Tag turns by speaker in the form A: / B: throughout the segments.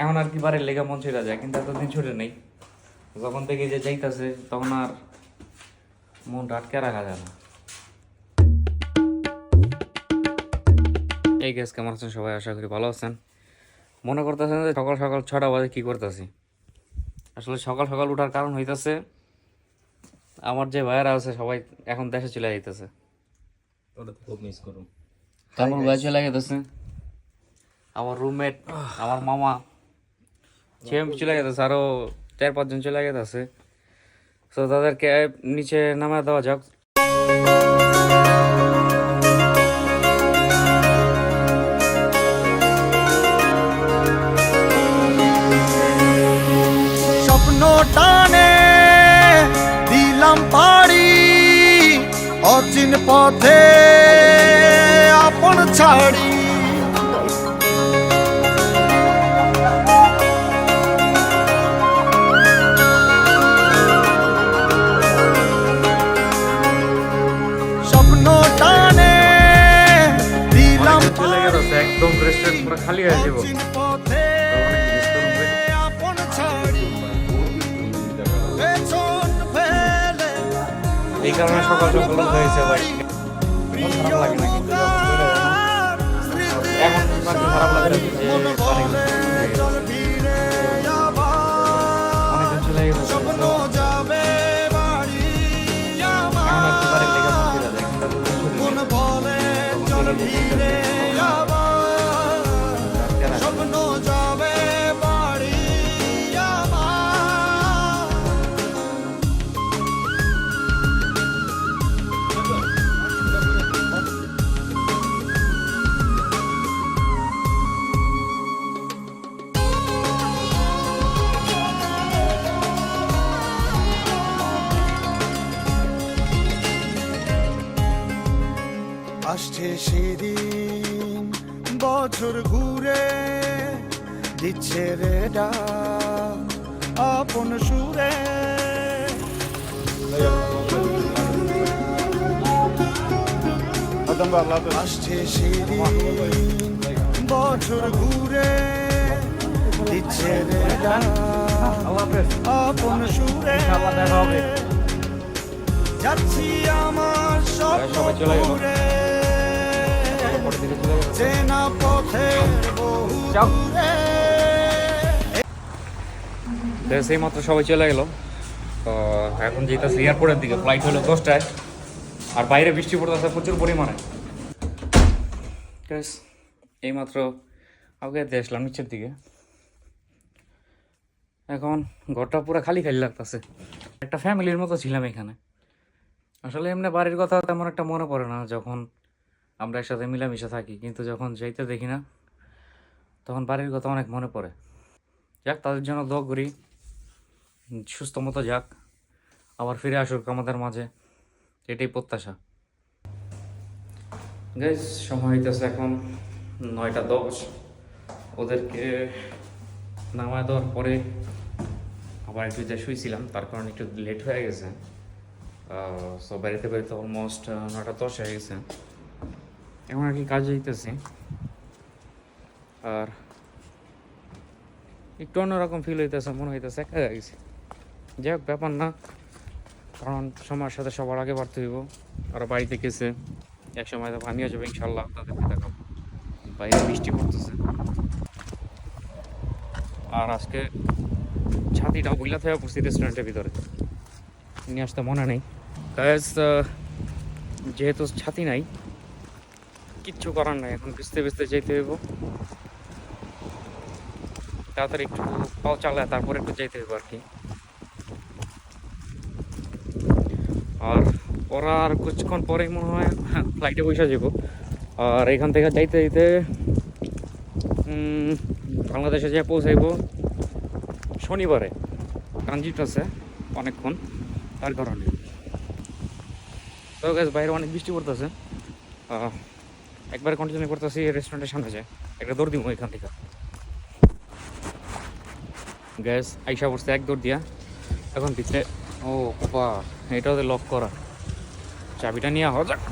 A: এখন আর কি বাড়ির লেগে মন ছেড়ে যায় কিন্তু এতদিন ছুটে নেই। যখন থেকে যে যাইতাছে তখন আর মনটা আটকে রাখা যায় না। এই গ্যাস কেমন আছেন সবাই? আশা করি ভালো আছেন। মনে করতেছেন যে সকাল সকাল ছটা বাজে কী করতেছি? আসলে সকাল সকাল উঠার কারণ হইতাছে আমার যে ভাইয়ারা আছে সবাই এখন দেশে চলে যাইতেছে।
B: খুব মিস করুন
A: তারপর ভাই চলে গেতেছে আমার রুমমেট আমার মামা সে চলে গেতেছে আরও চার পাঁচজন চলে গেতেছে তো তাদেরকে নিচে নামা দেওয়া যাক।
C: স্বপ্ন টানে দিলাম পাড়ি, অচিন পথে আপন ছাড়ি।
A: রেস্টুরেন্ট পুরো খালি হয়ে যাব। এই কারণে সকাল সকাল হয়েছে ভাই। খারাপ লাগে না কিন্তু এখন খারাপ লাগে?
C: সেদিন বছর ঘুরে দিচ্ছে রে ডাক আপন সুরে। আসছে সেদিন বছর ঘুরে দিচ্ছে রে ডাক
A: আল্লাহ
C: আপন সুরে। যাচ্ছি আমার সব ঘুরে। চেনা বহু
A: সেই মাত্র সবাই চলে গেল। তো এখন যেতেছে এয়ারপোর্টের দিকে। ফ্লাইট হলো দশটায়। আর বাইরে বৃষ্টি পড়তেছে প্রচুর পরিমাণে। এইমাত্র আগে আসলাম নিচের দিকে। এখন ঘরটা পুরো খালি খালি লাগতেছে। একটা ফ্যামিলির মতো ছিলাম এখানে। আসলে এমনি বাড়ির কথা তেমন একটা মনে পড়ে না যখন আমরা একসাথে মিলামিশে থাকি, কিন্তু যখন যাইতে দেখি না, তখন বাড়ির কথা অনেক মনে পড়ে। যাক, তাদের জন্য দোয়া করি, সুস্থ মতো যাক, আবার ফিরে আসুক আমাদের মাঝে। এটাই প্রত্যাশা। গাইজ সময় হইতেছে এখন নয়টা দশ। ওদেরকে নামায় দেওয়ার পরে আবার একটু যে শুয়েছিলাম তার কারণে একটু লেট হয়ে গেছে। সো বাড়িতে বাড়িতে অলমোস্ট নয়টা দশ হয়ে গেছে। এখন আর কি কাজে যেতেছি আর একটু অন্যরকম ফিল হইতেছে মনে হইতেছে একা গেছে। যাই হোক ব্যাপার না। কারণ সময়ের সাথে সবার আগে বাড়তে হইব। আর বাড়িতে গেছে এক সময় তো আমিও যাব ইনশাল্লাহ তাদেরকে দেখাবো। বাইরে বৃষ্টি পড়তেছে। আর আজকে ছাতিটা বইলা থেকে উপস্থিত রেস্টুরেন্টের ভিতরে। নিয়ে আসতে মনে নেই। আহ, যেহেতু ছাতি নাই কিচ্ছু করার নাই, এখন ভিজতে ভিজতে যেতে হইব। তাড়াতাড়ি একটু পাও চালায়, তারপরে একটু যেতে হইব আর কি আর ওরা আর কিছুক্ষণ পরেই মনে হয় ফ্লাইটে বসে যাব আর এখান থেকে যাইতে যাইতে বাংলাদেশে যে পৌঁছাইব শনিবারে। ট্রানজিট আছে অনেকক্ষণ, তার কারণে। তো গ্যাস বাইরে অনেক বৃষ্টি পড়তেছে। একবারে কন্টিনিউ করতেছি রেস্টুরেন্টের সামনে যায়। একটা দৌড় দিব এখান থেকে। গ্যাস আইসা পড়ছে এক দৌড় দিয়া। এখন ভিতরে ও, বাবা, এটা ওদের লক করা। চাবিটা নিয়ে হওয়া যাক।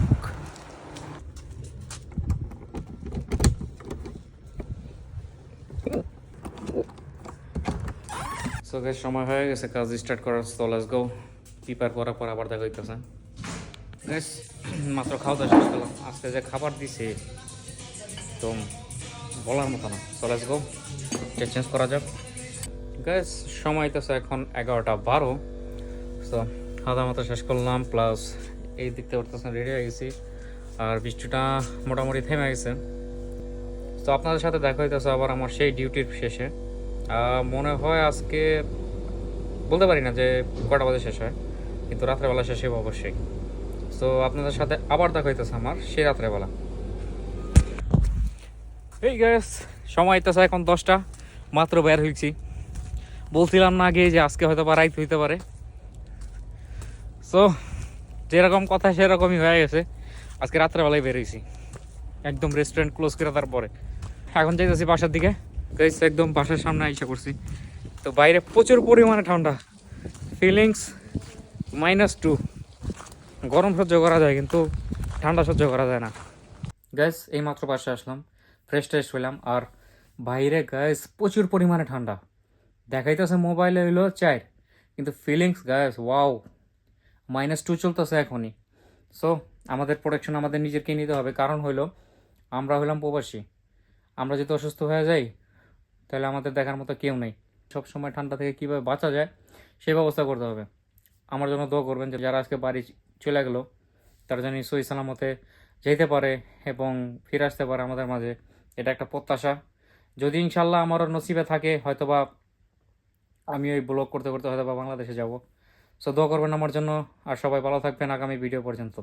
A: গাইস সময় হয়ে গেছে, কাজ স্টার্ট করার তো লেটস গো প্রিপেয়ার করার পর আবার দেখা হইতেছে। মাত্র খাওয়া দাওয়া শেষ করলাম। আজকে যে খাবার দিছে তো বলার মতো না। চলে গো চেঞ্জ করা যাক। গ্যাস সময় তো এখন এগারোটা বারো। তো খাওয়া দাওয়া মতো শেষ করলাম প্লাস এই দিকতে উঠতেছে রেডি হয়ে গেছি। আর বৃষ্টিটা মোটামুটি থেমে গেছে। তো আপনাদের সাথে দেখা হইতেছে আবার আমার সেই ডিউটির শেষে। মনে হয় আজকে, বলতে পারি না যে কটা বাজে শেষ হয়, কিন্তু রাত্রেবেলা শেষ হবে অবশ্যই। তো আপনাদের সাথে আবার দেখা হইতেছে আমার, সেই রাত্রেবেলা। এই গ্যাস সময় হইতেছে এখন দশটা, মাত্র বের হয়েছি বলছিলাম না আগে যে আজকে হয়তো বা রাইত হইতে পারে। সো যেরকম কথা সেরকমই হয়ে গেছে। আজকে রাত্রেবেলায় বেরিয়েছি একদম রেস্টুরেন্ট ক্লোজ করে তারপরে। এখন যাইতেছি বাসার দিকে। গাইস একদম বাসার সামনে আইসা করছি তো বাইরে প্রচুর পরিমাণে ঠান্ডা। ফিলিংস মাইনাস টু গরম সহ্য করা যায়, কিন্তু ঠান্ডা সহ্য করা যায় না। গ্যাস এই মাত্র বাসে আসলাম ফ্রেশ ট্রেশ হইলাম, আর বাইরে গ্যাস প্রচুর পরিমাণে ঠান্ডা। দেখাইতেছে মোবাইলে হইল চার, কিন্তু ফিলিংস গ্যাস ওয়াও মাইনাস টু চলতেছে এখনই। সো আমাদের প্রোটেকশন আমাদের নিজেরকে নিতে হবে। কারণ হইল, আমরা হইলাম প্রবাসী। আমরা যদি অসুস্থ হয়ে যাই, তাহলে আমাদের দেখার মতো কেউ নেই। সব সময় ঠান্ডা থেকে কীভাবে বাঁচা যায় সেই ব্যবস্থা করতে হবে। আমার জন্য দোয়া করবেন যে, যারা আজকে বাড়ি চলে গেলো। তার জন্য সই সালামতে যেতে পারে এবং ফিরে আসতে পারে আমাদের মাঝে। এটা একটা প্রত্যাশা। যদি ইনশাল্লাহ আমারও নসিবে থাকে, হয়তোবা আমি ওই ব্লগ করতে করতে হয়তো বা বাংলাদেশে যাব। সো দোয়া করবেন আমার জন্য। আর সবাই ভালো থাকবেন আগামী ভিডিও পর্যন্ত।